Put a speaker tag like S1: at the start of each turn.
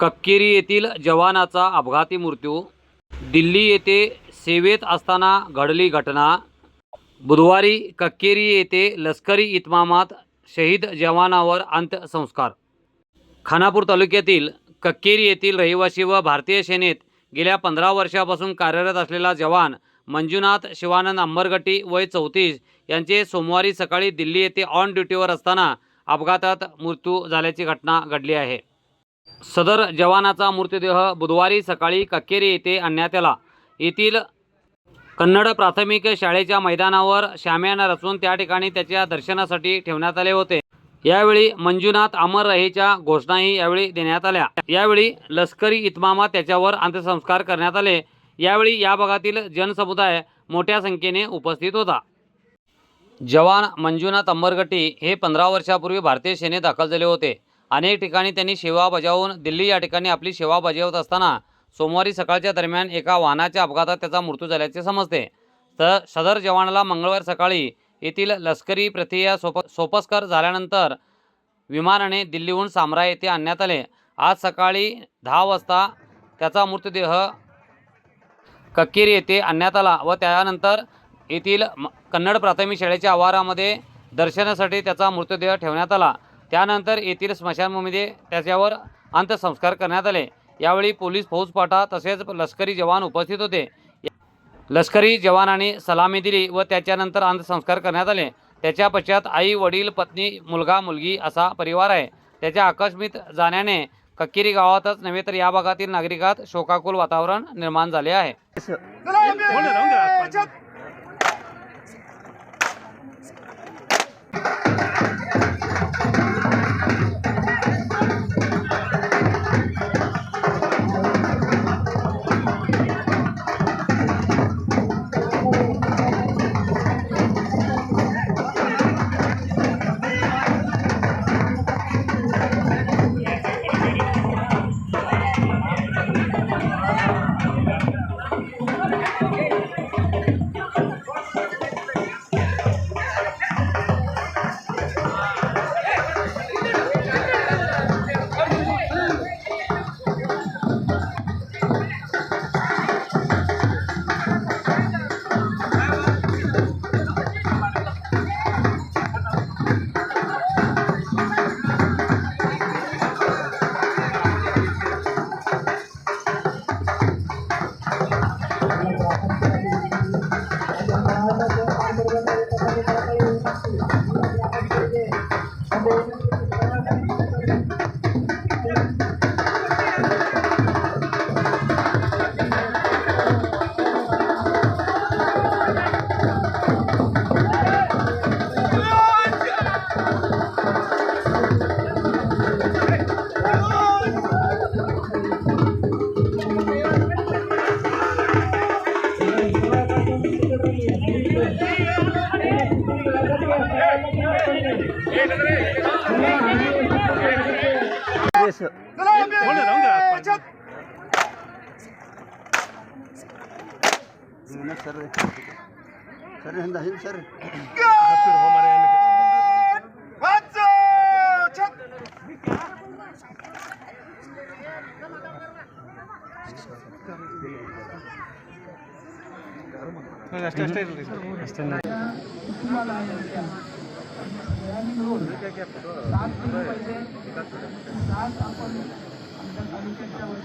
S1: कक्केरी येथील जवानाचा अपघाती मृत्यू दिल्ली येथे सेवेत असताना घडली घटना बुधवारी कक्केरी येथे लष्करी इतमामात शहीद जवानावर अंत्यसंस्कार. खानापूर तालुक्यातील कक्केरी येथील रहिवासी व भारतीय सेनेत गेल्या पंधरा वर्षापासून कार्यरत असलेला जवान मंजुनाथ शिवानंद अंबरगट्टी वय चौतीस यांचे सोमवारी सकाळी दिल्ली येथे ऑन ड्युटीवर असताना अपघातात मृत्यू झाल्याची घटना घडली आहे. सदर जवानाचा मृतदेह बुधवारी सकाळी कक्केरी येथे आणण्यात आला. येथील कन्नड प्राथमिक शाळेच्या मैदानावर शाम्याना रचून त्या ठिकाणी त्याच्या दर्शनासाठी ठेवण्यात आले होते. यावेळी मंजुनाथ अमर रहेच्या घोषणाही यावेळी देण्यात आल्या. यावेळी लष्करी इतमामात त्याच्यावर अंत्यसंस्कार करण्यात आले. यावेळी या भागातील जनसमुदाय मोठ्या संख्येने उपस्थित होता. जवान मंजुनाथ अंबरगट्टी हे पंधरा वर्षापूर्वी भारतीय सेनेत दाखल झाले होते. अनेक ठिकाणी त्यांनी सेवा बजावून दिल्ली या ठिकाणी आपली सेवा बजावत असताना सोमवारी सकाळच्या दरम्यान एका वाहनाच्या अपघातात त्याचा मृत्यू झाल्याचे समजते. तर सदर जवानाला मंगळवार सकाळी येथील लष्करी प्रक्रिया सोप सोपस्कर झाल्यानंतर विमानाने दिल्लीहून सामरा येथे आणण्यात आले. आज सकाळी दहा वाजता त्याचा मृतदेह कक्केरी येथे आणण्यात आला व त्यानंतर येथील म- कन्नड प्राथमिक शाळेच्या आवारामध्ये दर्शनासाठी त्याचा मृतदेह ठेवण्यात आला. त्यानंतर येथील स्मशानभूमीमध्ये त्याच्यावर अंत्यसंस्कार करण्यात आले. यावेळी पोलीस फौजपाठा तसेच लष्करी जवान उपस्थित होते. लष्करी जवानांनी सलामी दिली व त्याच्यानंतर अंत्यसंस्कार करण्यात आले. त्याच्या पश्चात आई वडील पत्नी मुलगा मुलगी असा परिवार आहे. त्याच्या आकस्मित जाण्याने कक्किरी गावातच नव्हे तर या भागातील नागरिकात शोकाकुल वातावरण निर्माण झाले आहे.
S2: Okay. ಸರಿ ಹಿಂದ ಹಿಂದ ಸರಿ
S3: ಅಷ್ಟೇ ಅಷ್ಟೇ ಇರಲಿ ಸರ್ ಅಷ್ಟೇ तालुक्याच्या